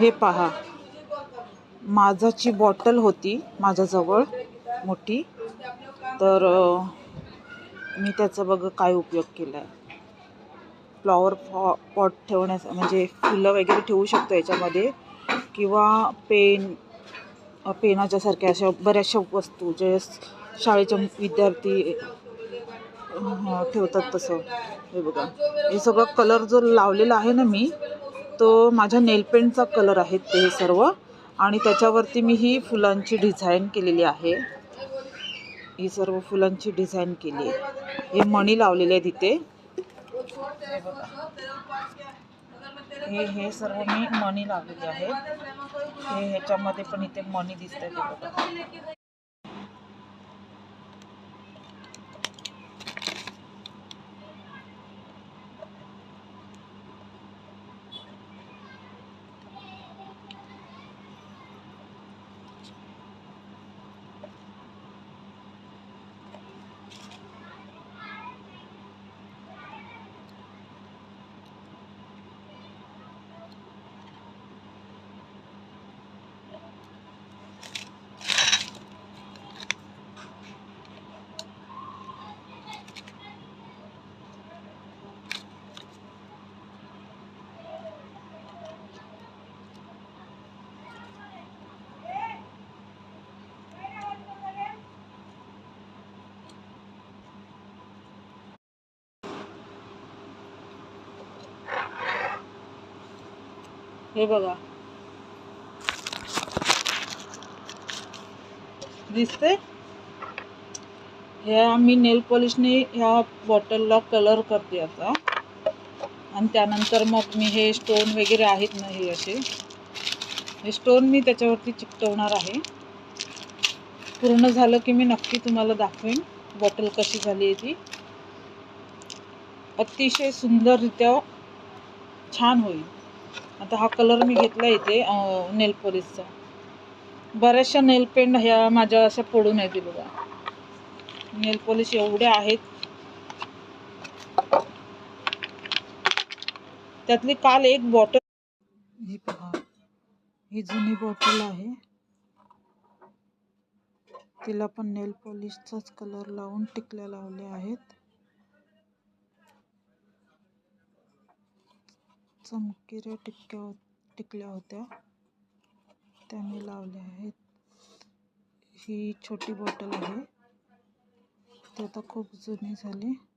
हे पहा. माझाची बॉटल होती माझ्याजवळ मोठी. तर मी त्याचा बघ काय उपयोग केला आहे फ्लॉवर पॉ पॉट ठेवण्यास म्हणजे फुलं वगैरे ठेवू शकतो याच्यामध्ये. किंवा पेन पेनाच्यासारख्या अशा बऱ्याचशा वस्तू जे शाळेचे शाळेच्या विद्यार्थी ठेवतात तसं. हे बघा. हे सगळं कलर जो लावलेला आहे ना मी तो माझ्या नेलपेंटचा कलर आहेत ते सर्व. आणि त्याच्यावरती मी ही फुलांची डिझाईन केलेली आहे. ही सर्व फुलांची डिझाईन केली आहे. हे मणी लावलेले आहेत इथे. हे हे सर्व मी मणी लावलेले आहेत. हे ह्याच्यामध्ये पण इथे मणी दिसत आहे हे बघा. दिसते ह्या मी नेल पॉलिशने ह्या बॉटलला कलर करते आता. आणि त्यानंतर मग मी हे स्टोन वगैरे आहेत ना हे असे. हे स्टोन मी त्याच्यावरती चिकटवणार आहे. पूर्ण झालं की मी नक्की तुम्हाला दाखवेन बॉटल कशी झाली आहे ती. अतिशय सुंदररित्या छान होईल. आता हा कलर मी घेतला इथे नेल पॉलिशचा. बऱ्याचशा नेल पेंट ह्या माझ्या अशा पडून आहेत बघा. नेल पॉलिश एवढ्या आहेत. त्यातली काल एक बॉटल ही पहा. ही जुनी बॉटल आहे. तिला पण नेल पॉलिशचाच कलर लावून टिकल्या लावल्या आहेत. चमकीऱ्या टिक्क्या हो- टिकल्या होत्या. त्या मी लावल्या आहेत. ही छोटी बॉटल आहे. ती आता खूप जुनी झाली.